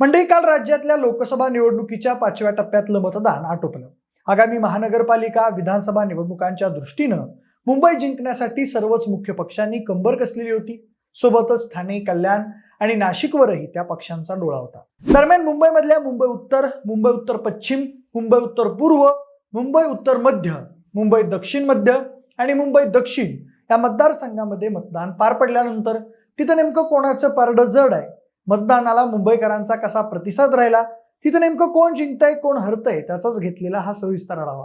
मंडळी काल राज्यातल्या लोकसभा निवडणुकीच्या पाचव्या टप्प्यातलं मतदान आटोपलं. आगामी महानगरपालिका विधानसभा निवडणुकांच्या दृष्टीनं मुंबई जिंकण्यासाठी सर्वच मुख्य पक्षांनी कंबर कसलेली होती. सोबतच ठाणे कल्याण आणि नाशिकवरही त्या पक्षांचा डोळा होता. दरम्यान मुंबईमधल्या मुंबई उत्तर मुंबई उत्तर पश्चिम मुंबई उत्तर पूर्व मुंबई उत्तर मध्य मुंबई दक्षिण मध्य आणि मुंबई दक्षिण या मतदारसंघामध्ये मतदान पार पडल्यानंतर तिथं नेमकं कोणाचं पारडं जड आहे? मतदानाला मुंबईकरांचा कसा प्रतिसाद राहिला तिथं नेमकं कोण जिंकतंय कोण हरतंय त्याचाच घेतलेला हा सविस्तर आढावा.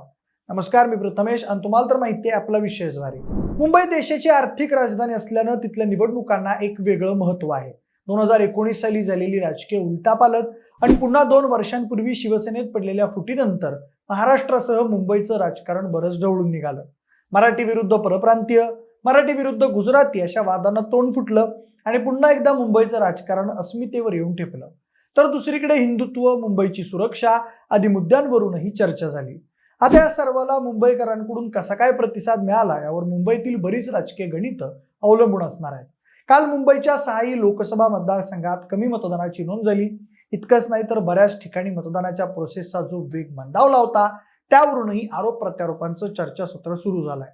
नमस्कार मी प्रथमेश आणि तुम्हाला तर माहिती आहे आपला विषय ज्वारी. मुंबई देशाची आर्थिक राजधानी असल्यानं तिथल्या निवडणुकांना एक वेगळं महत्त्व आहे. दोन हजार एकोणीस साली झालेली राजकीय उलटापालट आणि पुन्हा दोन वर्षांपूर्वी शिवसेनेत पडलेल्या फुटीनंतर महाराष्ट्रासह मुंबईचं राजकारण बरंच ढवळून निघालं. मराठी विरुद्ध परप्रांतीय मराठी विरुद्ध गुजराती अशा वादांना तोंड फुटलं आणि पुन्हा एकदा मुंबईचं राजकारण अस्मितेवर येऊन ठेपलं. तर दुसरीकडे हिंदुत्व मुंबईची सुरक्षा आदी मुद्द्यांवरूनही चर्चा झाली. आता या सर्वाला मुंबईकरांकडून कसा काय प्रतिसाद मिळाला यावर मुंबईतील बरीच राजकीय गणित अवलंबून असणार आहेत. काल मुंबईच्या सहाही लोकसभा मतदारसंघात कमी मतदानाची नोंद झाली. इतकंच नाही तर बऱ्याच ठिकाणी मतदानाच्या प्रोसेसचा जो वेग मंदावला होता त्यावरूनही आरोप प्रत्यारोपांचं चर्चासत्र सुरू झालंय.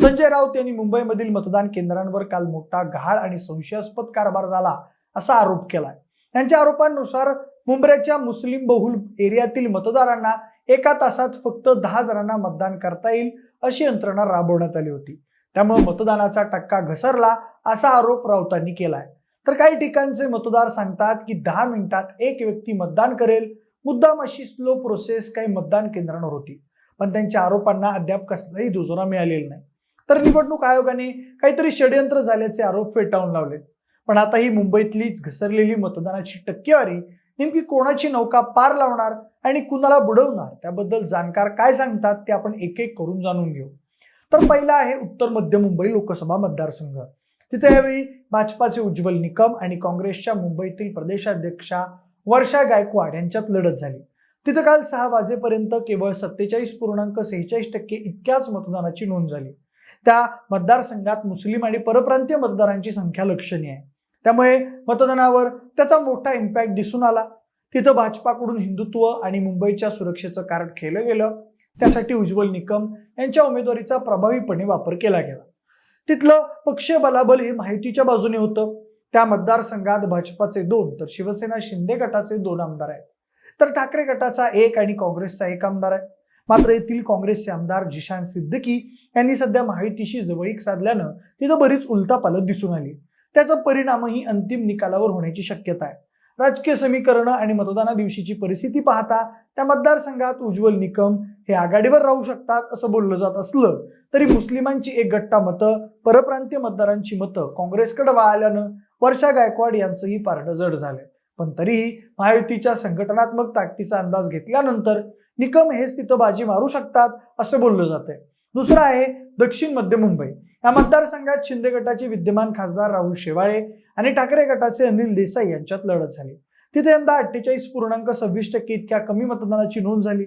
संजय राऊत यांनी मुंबईमधील मतदान केंद्रांवर काल मोठा घाळ आणि संशयास्पद कारभार झाला असा आरोप केलाय. त्यांच्या आरोपांनुसार मुंबईच्या मुस्लिम बहुल एरियातील मतदारांना एका तासात फक्त दहा जणांना मतदान करता येईल अशी यंत्रणा राबवण्यात आली होती. त्यामुळे मतदानाचा टक्का घसरला असा आरोप राऊतांनी केलाय. तर काही ठिकाणचे मतदार सांगतात की दहा मिनिटात एक व्यक्ती मतदान करेल. मुद्दाम अशी स्लो प्रोसेस काही मतदान केंद्रांवर होती. पण त्यांच्या आरोपांना अद्याप कसलाही दुजोरा मिळालेला नाही. तर निवडणूक आयोगाने काहीतरी षडयंत्र झाल्याचे आरोप फेटाळून लावले पण आता ही मुंबईतली घसरलेली मतदानाची टक्केवारी नेमकी कोणाची नौका पार लावणार आणि कुणाला बुडवणार त्याबद्दल जाणकार काय सांगतात ते आपण एक एक करून जाणून घेऊ. तर पहिला आहे उत्तर मध्य मुंबई लोकसभा मतदारसंघ. तिथे यावेळी भाजपाचे उज्ज्वल निकम आणि काँग्रेसच्या मुंबईतील प्रदेशाध्यक्षा वर्षा गायकवाड यांच्यात लढत झाली. तिथं काल सहा वाजेपर्यंत केवळ सत्तेचाळीस पूर्णांक सेहेचाळीस टक्के इतक्याच मतदानाची नोंद झाली. त्या मतदारसंघात मुस्लिम आणि परप्रांतीय मतदारांची संख्या लक्षणीय आहे. त्यामुळे मतदानावर त्याचा मोठा इम्पॅक्ट दिसून आला. तिथं भाजपाकडून हिंदुत्व आणि मुंबईच्या सुरक्षेचं कारण केलं गेलं. त्यासाठी उज्ज्वल निकम यांच्या उमेदवारीचा प्रभावीपणे वापर केला गेला. तिथलं पक्षीय बलाबल हे माहितीच्या बाजूने होतं. त्या मतदारसंघात भाजपाचे दोन तर शिवसेना शिंदे गटाचे दोन आमदार आहेत. तर ठाकरे गटाचा एक आणि काँग्रेसचा एक आमदार आहे. मात्र येथील काँग्रेसचे आमदार जिशान सिद्दकी यांनी सध्या माहितीशी जवळीक साधल्यानं तिथं बरीच उलतापालत दिसून आली. त्याचा परिणामही अंतिम निकालावर होण्याची शक्यता आहे. राजकीय समीकरणं आणि मतदाना दिवशीची परिस्थिती पाहता त्या मतदारसंघात उज्ज्वल निकम हे आघाडीवर राहू शकतात असं बोललं जात असलं तरी मुस्लिमांची एक गट्टा मतं परप्रांतीय मतदारांची मतं काँग्रेसकडे वळाल्यानं वर्षा गायकवाड यांचंही पारडं जड झालंय. पण तरीही महायुतीच्या संघटनात्मक ताकदीचा अंदाज घेतल्यानंतर निकम हेच तिथं बाजी मारू शकतात असं बोललं जात आहे दुसरं आहे दक्षिण मध्य मुंबई. या मतदारसंघात शिंदे गटाचे विद्यमान खासदार राहुल शेवाळे आणि ठाकरे गटाचे अनिल देसाई यांच्यात लढत झाली. तिथे यंदा अठ्ठेचाळीस पूर्णांक सव्वीस टक्के इतक्या कमी मतदानाची नोंद झाली.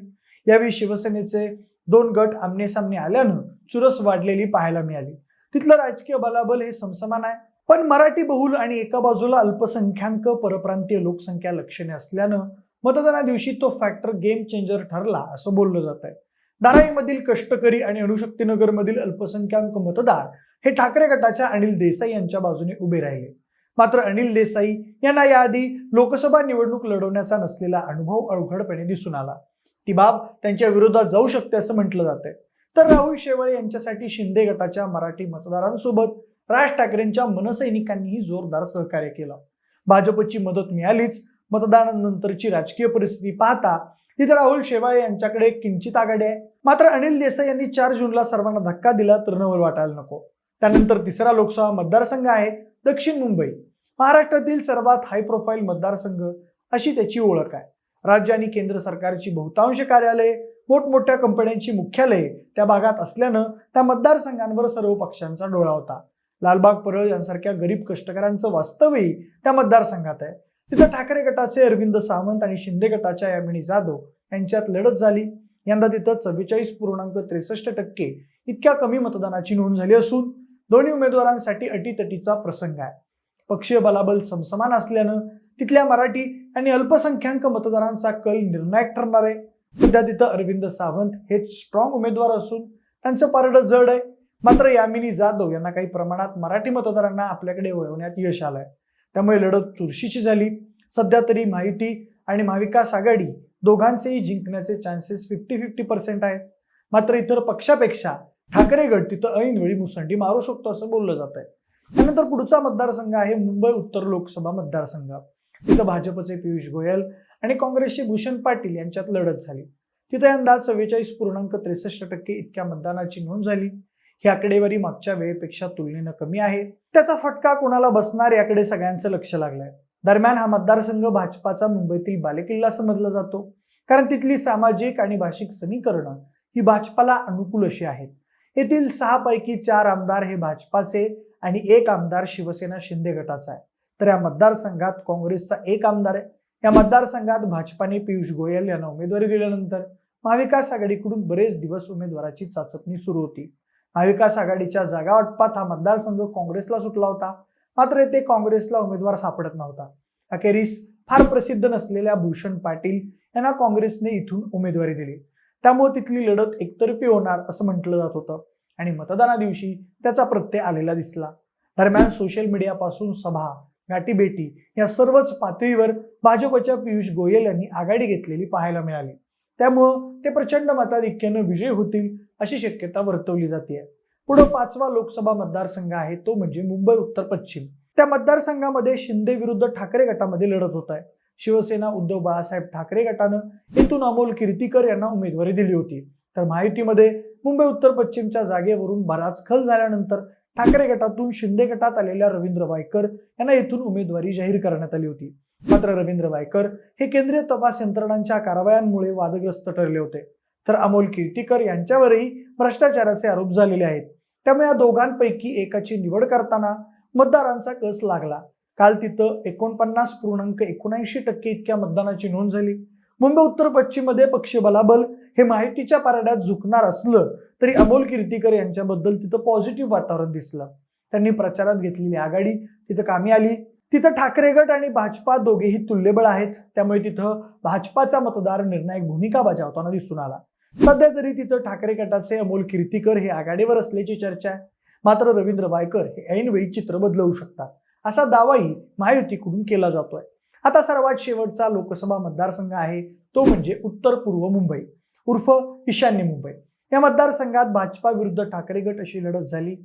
यावेळी शिवसेनेचे दोन गट आमने सामने आल्यानं चुरस वाढलेली पाहायला मिळाली. तिथलं राजकीय बलाबल हे समसमान आहे. पण मराठी बहुल आणि एका बाजूला अल्पसंख्याक परप्रांतीय लोकसंख्या लक्षणे असल्यानं मतदाना दिवशी तो फॅक्टर गेम चेंजर ठरला असं बोललं जात आहे धाराईमधील कष्टकरी आणि अणुशक्तीनगरमधील अल्पसंख्याक मतदार हे ठाकरे गटाच्या अनिल देसाई यांच्या बाजूने उभे राहिले. मात्र अनिल देसाई यांना याआधी लोकसभा निवडणूक लढवण्याचा नसलेला अनुभव अवघडपणे दिसून आला. ती बाब त्यांच्या विरोधात जाऊ शकते असं म्हटलं जातंय. तर राहुल शेवाळे यांच्यासाठी शिंदे गटाच्या मराठी मतदारांसोबत राज ठाकरेंच्या मनसैनिकांनीही जोरदार सहकार्य केलं. भाजपची मदत मिळालीच. मतदानानंतरची राजकीय परिस्थिती पाहता तिथे राहुल शेवाळे यांच्याकडे किंचित आघाडी आहे. मात्र अनिल देसाई यांनी चार जूनला सर्वांना धक्का दिला तर नवल वाटायला नको. त्यानंतर तिसरा लोकसभा मतदारसंघ आहे दक्षिण मुंबई. महाराष्ट्रातील सर्वात हाय प्रोफाईल मतदारसंघ अशी त्याची ओळख आहे. राज्य आणि केंद्र सरकारची बहुतांश कार्यालये मोठमोठ्या कंपन्यांची मुख्यालये त्या भागात असल्यानं त्या मतदारसंघांवर सर्व पक्षांचा डोळा होता. लालबाग परळ यांसारख्या गरीब कष्टकऱ्यांचं वास्तवही त्या मतदारसंघात आहे. तिथं ठाकरे गटाचे अरविंद सावंत आणि शिंदे गटाच्या यामिनी जाधव यांच्यात लढत झाली. यंदा तिथं चव्वेचाळीस पूर्णांक त्रेसष्ट टक्के इतक्या कमी मतदानाची नोंद झाली असून दोन्ही उमेदवारांसाठी अटीतटीचा प्रसंग आहे. पक्षीय बलाबल समसमान असल्यानं तिथल्या मराठी आणि अल्पसंख्याक मतदारांचा कल निर्णायक ठरणार आहे. सध्या तिथं अरविंद सावंत हेच स्ट्रॉंग उमेदवार असून त्यांचं पारडं जड आहे. मात्र यामिनी जाधव यांना काही प्रमाणात मराठी मतदारांना आपल्याकडे वळवण्यात यश आलंय. त्यामुळे लढत चुरशीची झाली. सध्या तरी माहिती आणि महाविकास आघाडी दोघांचेही जिंकण्याचे चान्सेस फिफ्टी फिफ्टी पर्सेंट आहेत. मात्र इतर पक्षापेक्षा ठाकरे गट तिथं ऐनवेळी मुसंडी मारू शकतो असं बोललं जात आहे त्यानंतर पुढचा मतदारसंघ आहे मुंबई उत्तर लोकसभा मतदारसंघ. तिथं भाजपचे पियुष गोयल आणि काँग्रेसचे भूषण पाटील यांच्यात लढत झाली. तिथे यंदा चव्वेचाळीस पूर्णांक त्रेसष्ट टक्के इतक्या मतदानाची नोंद झाली. ही आकडेवारी मागच्या वेळेपेक्षा तुलनेनं कमी आहे. त्याचा फटका कोणाला बसणार याकडे सगळ्यांचं लक्ष लागलंय. दरम्यान हा मतदारसंघ भाजपाचा मुंबईतील बालेकिल्ला समजला जातो. कारण तिथली सामाजिक आणि भाषिक समीकरणं ही भाजपाला अनुकूल अशी आहेत. येथील सहा पैकी चार आमदार हे भाजपाचे आणि एक आमदार शिवसेना शिंदे गटाचा आहे. तर या मतदारसंघात काँग्रेसचा एक आमदार आहे. या मतदारसंघात भाजपाने पियुष गोयल यांना उमेदवारी दिल्यानंतर महाविकास आघाडीकडून बरेच दिवस उमेदवाराची चाचपणी सुरू होती. महाविकास आघाडीच्या जागा वाटपात हा मतदारसंघ काँग्रेसला सुटला होता. मात्र येथे काँग्रेसला उमेदवार सापडत नव्हता. अखेरीस फार प्रसिद्ध नसलेल्या भूषण पाटील यांना काँग्रेसने इथून उमेदवारी दिली. त्यामुळे तिथली लढत एकतर्फी होणार असं म्हटलं जात होतं आणि मतदाना दिवशी त्याचा प्रत्यय आलेला दिसला. दरम्यान सोशल मीडियापासून सभा गाठीभेटी या सर्वच पातळीवर भाजपच्या पियुष गोयल यांनी आघाडी घेतलेली पाहायला मिळाली. त्यामुळं ते प्रचंड मताधिक्यानं विजय होतील अशी शक्यता वर्तवली जाते. पुढे पाचवा लोकसभा मतदारसंघ आहे तो म्हणजे मुंबई उत्तर पश्चिम. त्या मतदारसंघामध्ये शिंदे विरुद्ध ठाकरे गटामध्ये लढत होत आहे. शिवसेना उद्धव बाळासाहेब ठाकरे गटानं येथून अमोल कीर्तीकर यांना उमेदवारी दिली होती. तर माहितीमध्ये मुंबई उत्तर पश्चिमच्या जागेवरून बराच खल झाल्यानंतर ठाकरे गटातून शिंदे गटात आलेल्या रवींद्र वायकर यांना येथून उमेदवारी जाहीर करण्यात आली होती. मात्र रवींद्र वायकर हे केंद्रीय तपास यंत्रणांच्या कारवायांमुळे वादग्रस्त ठरले होते. तर अमोल कीर्तीकर यांच्यावरही भ्रष्टाचाराचे आरोप झालेले आहेत. त्यामुळे या दोघांपैकी एकाची निवड करताना मतदारांचा कस लागला? काल तिथं एकोणपन्नास पूर्णांक एकोणऐंशी टक्के इतक्या मतदानाची नोंद झाली. मुंबई उत्तर पश्चिममध्ये पक्ष बलाबल हे माहितीच्या पारड्यात झुकणार असलं तरी अमोल कीर्तीकर यांच्याबद्दल तिथं पॉझिटिव्ह वातावरण दिसलं. त्यांनी प्रचारात घेतलेली आघाडी तिथं कामी आली. तिथं ठाकरे गट आणि भाजपा दोघेही तुल्यबळ आहेत. त्यामुळे तिथं भाजपाचा मतदार निर्णायक भूमिका बजावताना दिसून आला. सध्या तरी तिथं ठाकरे गटाचे अमोल कीर्तीकर हे आघाडीवर असल्याची चर्चा आहे. मात्र रवींद्र वायकर हे ऐनवेळी चित्र बदलवू शकतात. असा दावाही महायुतीकडून केला जातोय. आता सर्वात शेवटचा लोकसभा मतदारसंघ आहे. तो म्हणजे उत्तर पूर्व मुंबई. उर्फ ईशान्य मुंबई. या मतदारसंघात भाजपा विरुद्ध ठाकरे गट अशी लढत झाली.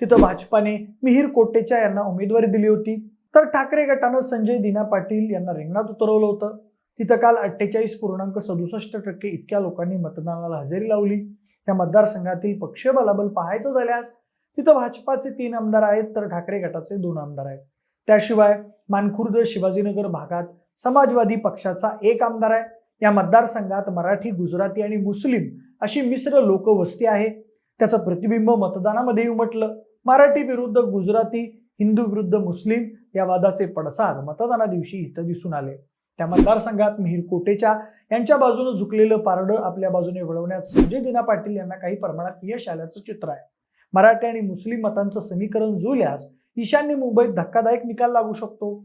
तिथं भाजपाने मिहीर कोटेचा यांना उमेदवारी दिली होती. तर ठाकरे गटानं संजय दिना पाटील यांना रिंगणात उतरवलं होतं. तिथं काल अठ्ठेचाळीस पूर्णांक सदुसष्ट टक्के इतक्या लोकांनी मतदानाला हजेरी लावली. या मतदारसंघातील पक्ष बलाबल पाहायचं झाल्यास तिथं भाजपाचे तीन आमदार आहेत तर ठाकरे गटाचे दोन आमदार आहेत. त्याशिवाय मानखुर्द शिवाजीनगर भागात समाजवादी पक्षाचा एक आमदार आहे. या मतदारसंघात मराठी गुजराती आणि मुस्लिम अशी मिश्र लोकवस्ती आहे. त्याचं प्रतिबिंब मतदानामध्ये उमटलं. मराठी विरुद्ध गुजराती हिंदू विरुद्ध मुस्लिम या वादाचे पडसाद मतदाना दिवशी इथं दिसून आले. त्या मतदारसंघात मिहीर कोटेच्या यांच्या बाजूने झुकलेलं पारडं आपल्या बाजूने वळवण्यात संजय दिना पाटील यांना काही प्रमाणात यश आल्याचं चित्र आहे. मराठी आणि मुस्लिम मतांचं समीकरण जुळल्यास ईशान्य मुंबईत धक्कादायक निकाल लागू शकतो.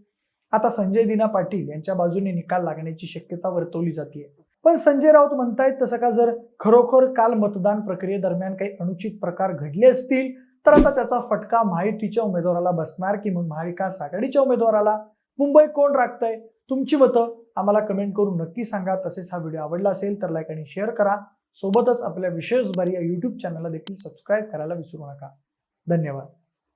आता संजय दिना पाटील यांच्या बाजूने निकाल लागण्याची शक्यता वर्तवली जाते पण संजय राऊत म्हणतायत तसं का जर खरोखर काल मतदान प्रक्रियेदरम्यान काही अनुचित प्रकार घडले असतील तर आता त्याचा फटका महायुतीच्या उमेदवाराला बसणार की मग महाविकास आघाडीच्या उमेदवाराला? मुंबई कोण राखतंय? तुमची मतं आम्हाला कमेंट करून नक्की सांगा. तसेच हा व्हिडिओ आवडला असेल तर लाईक आणि शेअर करा. सोबतच आपल्या विशेष बारी या युट्यूब चॅनलला देखील सबस्क्राईब करायला विसरू नका. धन्यवाद.